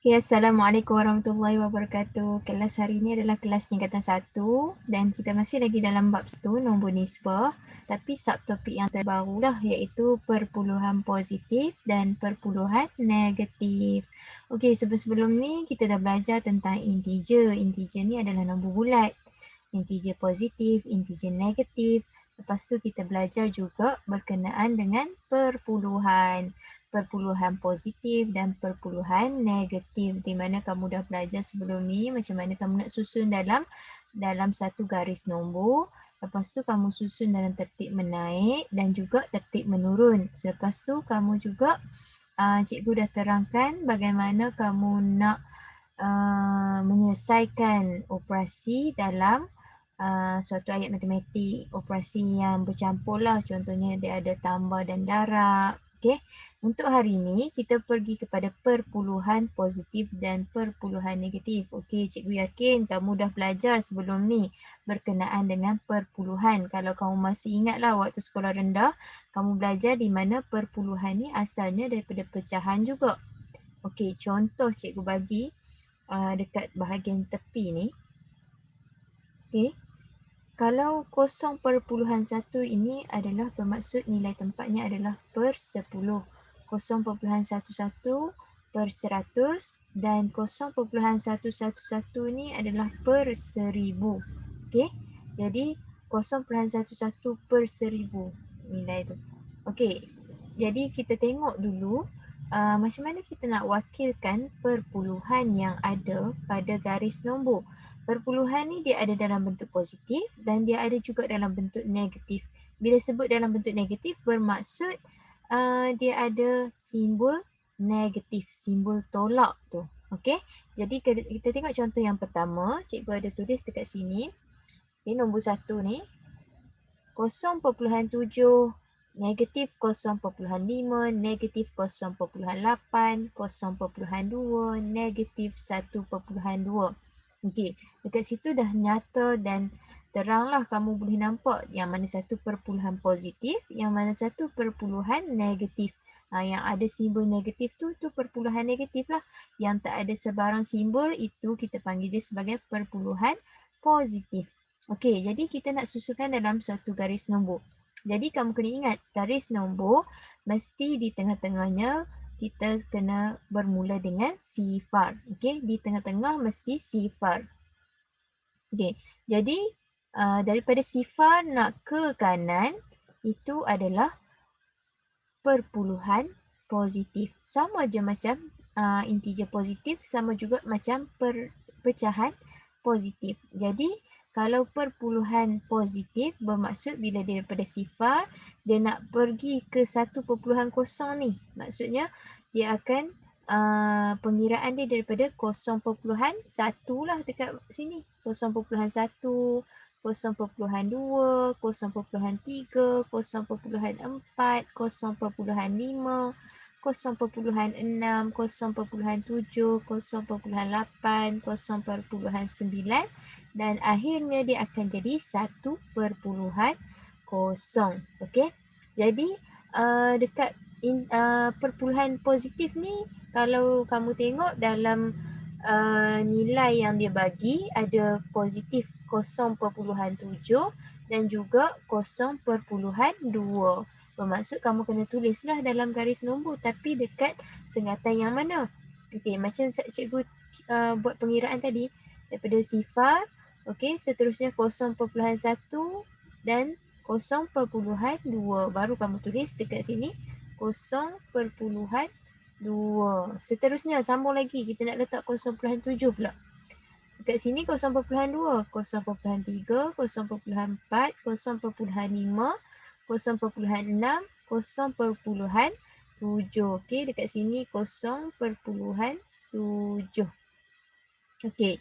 Okay, Assalamualaikum warahmatullahi wabarakatuh. Kelas hari ini adalah kelas tingkatan satu dan kita masih lagi dalam bab satu nombor nisbah tapi subtopik yang terbaru lah iaitu perpuluhan positif dan perpuluhan negatif. Okey, sebelum-sebelum ni kita dah belajar tentang integer. Integer ni adalah nombor bulat. Integer positif, integer negatif. Lepas tu kita belajar juga berkenaan dengan perpuluhan. Perpuluhan positif dan perpuluhan negatif. Di mana kamu dah belajar sebelum ni macam mana kamu nak susun dalam dalam satu garis nombor. Lepas tu kamu susun dalam tertib menaik dan juga tertib menurun. Selepas tu kamu juga uh, cikgu dah terangkan bagaimana kamu nak uh, menyelesaikan operasi dalam Uh, suatu ayat matematik operasi yang bercampur lah contohnya dia ada tambah dan darab Okey, untuk hari ini kita pergi kepada perpuluhan positif dan perpuluhan negatif. Okey, cikgu yakin kamu dah belajar sebelum ni berkenaan dengan perpuluhan. Kalau kamu masih ingatlah waktu sekolah rendah, kamu belajar di mana perpuluhan ni asalnya daripada pecahan juga. Okey, contoh cikgu bagi uh, dekat bahagian tepi ni. Okey, kalau 0.1 ini adalah bermaksud nilai tempatnya adalah per 10. 0.11 per 100 dan 0.111 ni adalah per 1000. Okey. Jadi 0.11 per 1000 nilai tu. Okey. Jadi kita tengok dulu uh, macam mana kita nak wakilkan perpuluhan yang ada pada garis nombor. Perpuluhan ni dia ada dalam bentuk positif dan dia ada juga dalam bentuk negatif. Bila sebut dalam bentuk negatif bermaksud uh, dia ada simbol negatif, simbol tolak tu. Okey. Jadi kita tengok contoh yang pertama, cikgu ada tulis dekat sini. Ini nombor satu ni. 0.7 negatif 0.5, negatif 0.8, 0.2, negatif 1.2. Okey, dekat situ dah nyata dan teranglah kamu boleh nampak yang mana satu perpuluhan positif, yang mana satu perpuluhan negatif. Ha, yang ada simbol negatif tu, tu perpuluhan negatif lah. Yang tak ada sebarang simbol itu kita panggil dia sebagai perpuluhan positif. Okey, jadi kita nak susukan dalam suatu garis nombor. Jadi kamu kena ingat garis nombor mesti di tengah-tengahnya kita kena bermula dengan sifar. Okey, di tengah-tengah mesti sifar. Okey, jadi uh, daripada sifar nak ke kanan itu adalah perpuluhan positif. Sama je macam uh, integer positif, sama juga macam perpecahan positif. Jadi kalau perpuluhan positif bermaksud bila dia daripada sifar dia nak pergi ke satu perpuluhan kosong ni. Maksudnya dia akan uh, pengiraan dia daripada kosong perpuluhan satu lah dekat sini. Kosong perpuluhan satu, kosong perpuluhan dua, kosong perpuluhan tiga, kosong perpuluhan empat, kosong perpuluhan lima, kosong perpuluhan enam, kosong perpuluhan tujuh, kosong perpuluhan lapan, kosong perpuluhan sembilan dan akhirnya dia akan jadi satu perpuluhan kosong. Okey. Jadi uh, dekat in, uh, perpuluhan positif ni kalau kamu tengok dalam uh, nilai yang dia bagi ada positif 0.7 dan juga 0.2. Bermaksud kamu kena tulislah dalam garis nombor tapi dekat sengatan yang mana? Okey, macam cikgu uh, buat pengiraan tadi daripada sifar Okey, seterusnya 0.1 dan 0.2 baru kamu tulis dekat sini 0.2. Seterusnya sambung lagi kita nak letak 0.7 pula. Dekat sini 0.2, 0.3, 0.4, 0.5, 0.6, 0.7. Okey, dekat sini 0.7. Okey.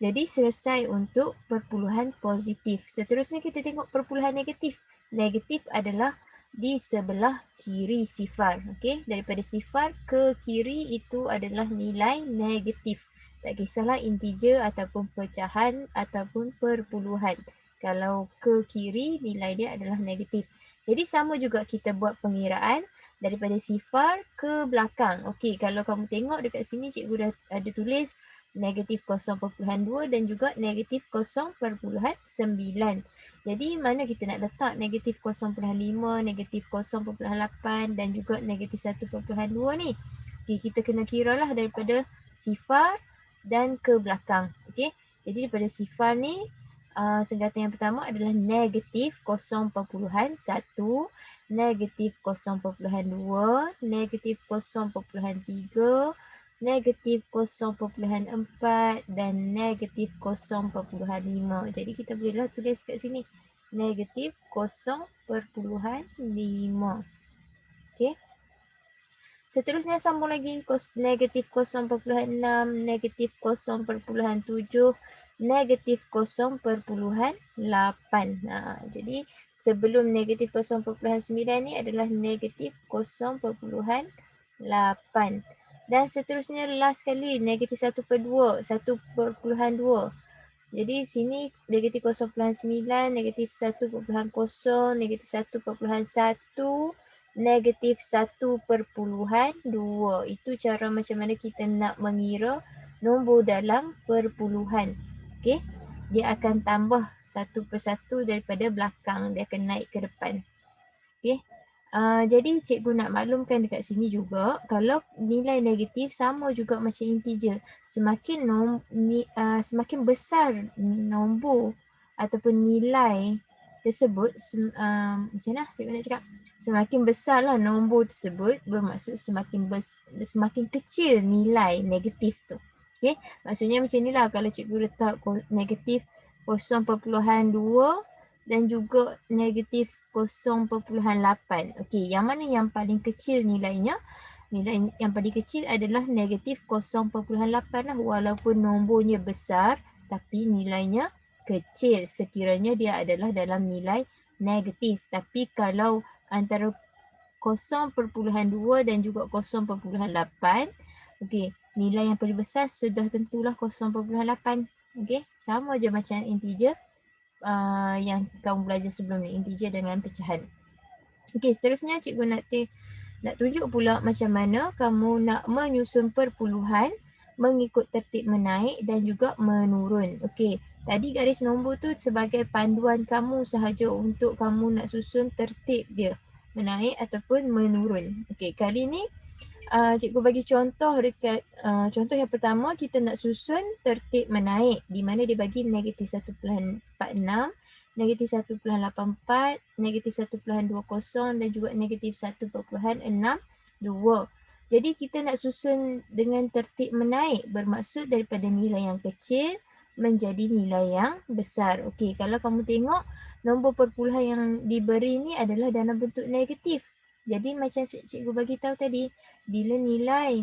Jadi selesai untuk perpuluhan positif. Seterusnya kita tengok perpuluhan negatif. Negatif adalah di sebelah kiri sifar. Okay? Daripada sifar ke kiri itu adalah nilai negatif. Tak kisahlah integer ataupun pecahan ataupun perpuluhan. Kalau ke kiri nilai dia adalah negatif. Jadi sama juga kita buat pengiraan. daripada sifar ke belakang. Okey, kalau kamu tengok dekat sini cikgu dah ada tulis negatif 0.2 dan juga negatif 0.9. Jadi mana kita nak letak negatif 0.5, negatif 0.8 dan juga negatif 1.2 ni. Okay, kita kena kira lah daripada sifar dan ke belakang. Okay, jadi daripada sifar ni uh, senggata yang pertama adalah negatif 0.1, negatif 0.2, negatif 0.3, negatif 0.4 dan negatif 0.5. Jadi kita bolehlah tulis kat sini negatif 0.5. Okay. Seterusnya sambung lagi negatif 0.6, negatif 0.7, negatif 0.8. Nah, jadi sebelum negatif 0.9 ni adalah negatif 0.8. Dan seterusnya last kali negatif 1 per 2, 1.2. Jadi sini negatif 0.9, negatif 1.0, negatif 1.1, negatif 1 per puluhan 2. Itu cara macam mana kita nak mengira nombor dalam perpuluhan. Okey. Dia akan tambah satu persatu daripada belakang. Dia akan naik ke depan. Okey. Uh, jadi cikgu nak maklumkan dekat sini juga kalau nilai negatif sama juga macam integer semakin nom, ni, uh, semakin besar nombor ataupun nilai tersebut sem, uh, macam mana cikgu nak cakap semakin besarlah nombor tersebut bermaksud semakin bes, semakin kecil nilai negatif tu okey maksudnya macam inilah kalau cikgu letak negatif 0.2 dan juga negatif 0.8. Okey, yang mana yang paling kecil nilainya? Nilai yang paling kecil adalah negatif 0.8 lah walaupun nombornya besar tapi nilainya kecil sekiranya dia adalah dalam nilai negatif. Tapi kalau antara 0.2 dan juga 0.8, okey, nilai yang paling besar sudah tentulah 0.8. Okey, sama je macam integer uh, yang kamu belajar sebelum ni, integer dengan pecahan. Okey, seterusnya cikgu nak nak tunjuk pula macam mana kamu nak menyusun perpuluhan mengikut tertib menaik dan juga menurun. Okey, tadi garis nombor tu sebagai panduan kamu sahaja untuk kamu nak susun tertib dia menaik ataupun menurun. Okey, kali ni uh, cikgu bagi contoh dekat uh, contoh yang pertama kita nak susun tertib menaik di mana dia bagi negatif 1.46, negatif 1.84, negatif 1.20 dan juga negatif 1.62. Jadi kita nak susun dengan tertib menaik bermaksud daripada nilai yang kecil menjadi nilai yang besar. Okey, kalau kamu tengok nombor perpuluhan yang diberi ni adalah dalam bentuk negatif. Jadi macam cikgu bagi tahu tadi, bila nilai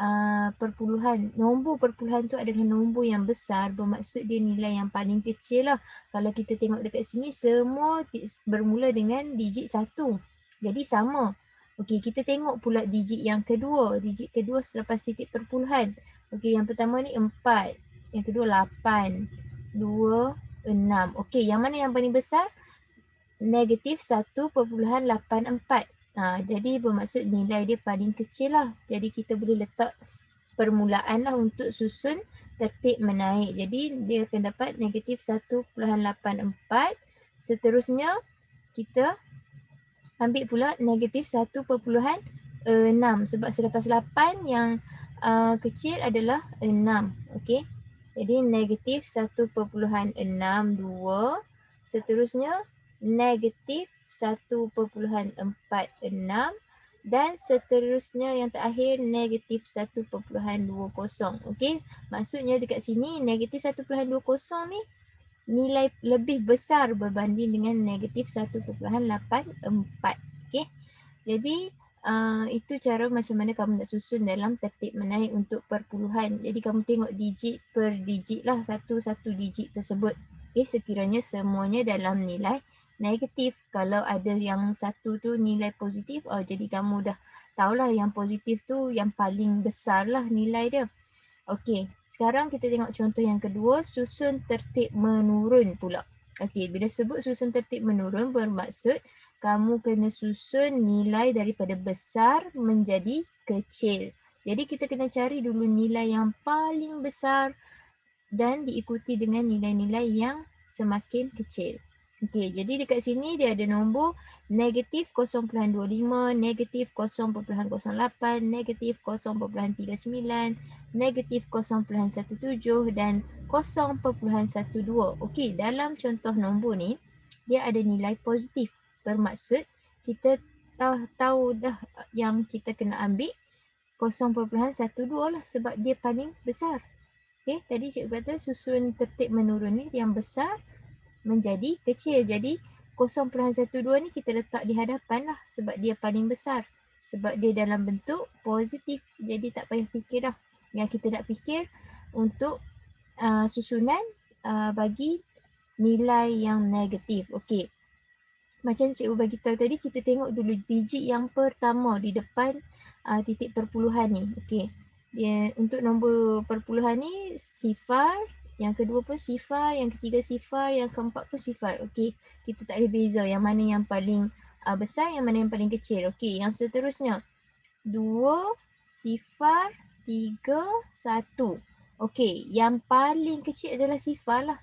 uh, perpuluhan, nombor perpuluhan tu adalah nombor yang besar, bermaksud dia nilai yang paling kecil lah. Kalau kita tengok dekat sini, semua bermula dengan digit satu. Jadi sama. Okey, kita tengok pula digit yang kedua. Digit kedua selepas titik perpuluhan. Okey, yang pertama ni empat. Yang kedua lapan. Dua, enam. Okey, yang mana yang paling besar? Negatif satu perpuluhan lapan empat. Ha, jadi bermaksud nilai dia paling kecil lah. Jadi kita boleh letak permulaan lah untuk susun tertib menaik. Jadi dia akan dapat negatif 1.84. Seterusnya kita ambil pula negatif 1.6 sebab selepas 8 yang uh, kecil adalah 6. Okay. Jadi negatif 1.62. Seterusnya negatif 1.46 dan seterusnya yang terakhir negatif 1.20. Okey, maksudnya dekat sini negatif 1.20 ni nilai lebih besar berbanding dengan negatif 1.84. Okey, jadi uh, itu cara macam mana kamu nak susun dalam tertib menaik untuk perpuluhan. Jadi kamu tengok digit per digit lah satu-satu digit tersebut. Okey, sekiranya semuanya dalam nilai negatif kalau ada yang satu tu nilai positif oh jadi kamu dah tahulah yang positif tu yang paling besar lah nilai dia okey sekarang kita tengok contoh yang kedua susun tertib menurun pula okey bila sebut susun tertib menurun bermaksud kamu kena susun nilai daripada besar menjadi kecil. Jadi kita kena cari dulu nilai yang paling besar dan diikuti dengan nilai-nilai yang semakin kecil. Okey, jadi dekat sini dia ada nombor negatif 0.25, negatif 0.08, negatif 0.39, negatif 0.17 dan 0.12. Okey, dalam contoh nombor ni dia ada nilai positif. Bermaksud kita tahu, tahu dah yang kita kena ambil 0.12 lah sebab dia paling besar. Okey, tadi cikgu kata susun tertib menurun ni yang besar menjadi kecil. Jadi 0.12 ni kita letak di hadapan lah sebab dia paling besar. Sebab dia dalam bentuk positif. Jadi tak payah fikir dah. Yang kita nak fikir untuk uh, susunan uh, bagi nilai yang negatif. Okey. Macam cikgu bagi tahu tadi kita tengok dulu digit yang pertama di depan uh, titik perpuluhan ni. Okey. Dia untuk nombor perpuluhan ni sifar, yang kedua pun sifar, yang ketiga sifar, yang keempat pun sifar. Okey, kita tak ada beza yang mana yang paling uh, besar, yang mana yang paling kecil. Okey, yang seterusnya. Dua, sifar, tiga, satu. Okey, yang paling kecil adalah sifar lah.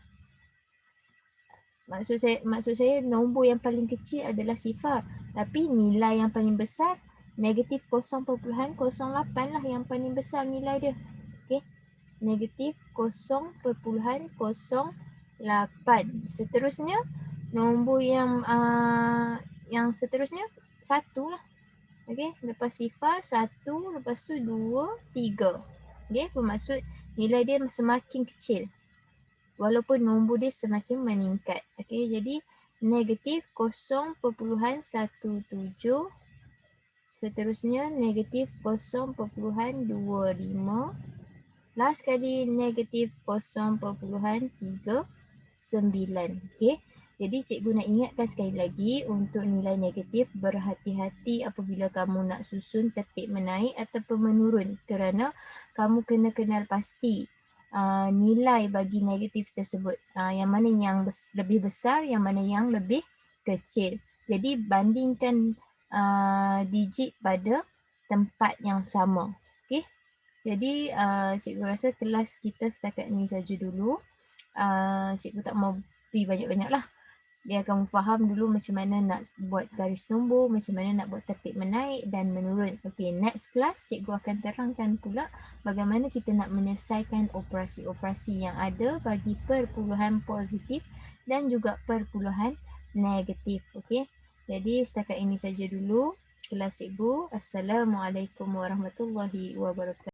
Maksud saya, maksud saya nombor yang paling kecil adalah sifar. Tapi nilai yang paling besar negatif 0.08 lah yang paling besar nilai dia negatif 0.08. Seterusnya nombor yang uh, yang seterusnya satu lah. Okey, lepas sifar satu, lepas tu dua, tiga. Okey, bermaksud nilai dia semakin kecil. Walaupun nombor dia semakin meningkat. Okey, jadi negatif 0.17 Seterusnya negatif 0.25 Last kali negatif 0.39. Okay. Jadi cikgu nak ingatkan sekali lagi untuk nilai negatif berhati-hati apabila kamu nak susun tertib menaik ataupun menurun kerana kamu kena kenal pasti uh, nilai bagi negatif tersebut. Uh, yang mana yang bes- lebih besar, yang mana yang lebih kecil. Jadi bandingkan uh, digit pada tempat yang sama. Okay. Jadi uh, cikgu rasa kelas kita setakat ni saja dulu. Uh, cikgu tak mau pergi banyak-banyak lah. Biar kamu faham dulu macam mana nak buat garis nombor, macam mana nak buat tertib menaik dan menurun. Okay, next class cikgu akan terangkan pula bagaimana kita nak menyelesaikan operasi-operasi yang ada bagi perpuluhan positif dan juga perpuluhan negatif. Okay, jadi setakat ini saja dulu kelas cikgu. Assalamualaikum warahmatullahi wabarakatuh.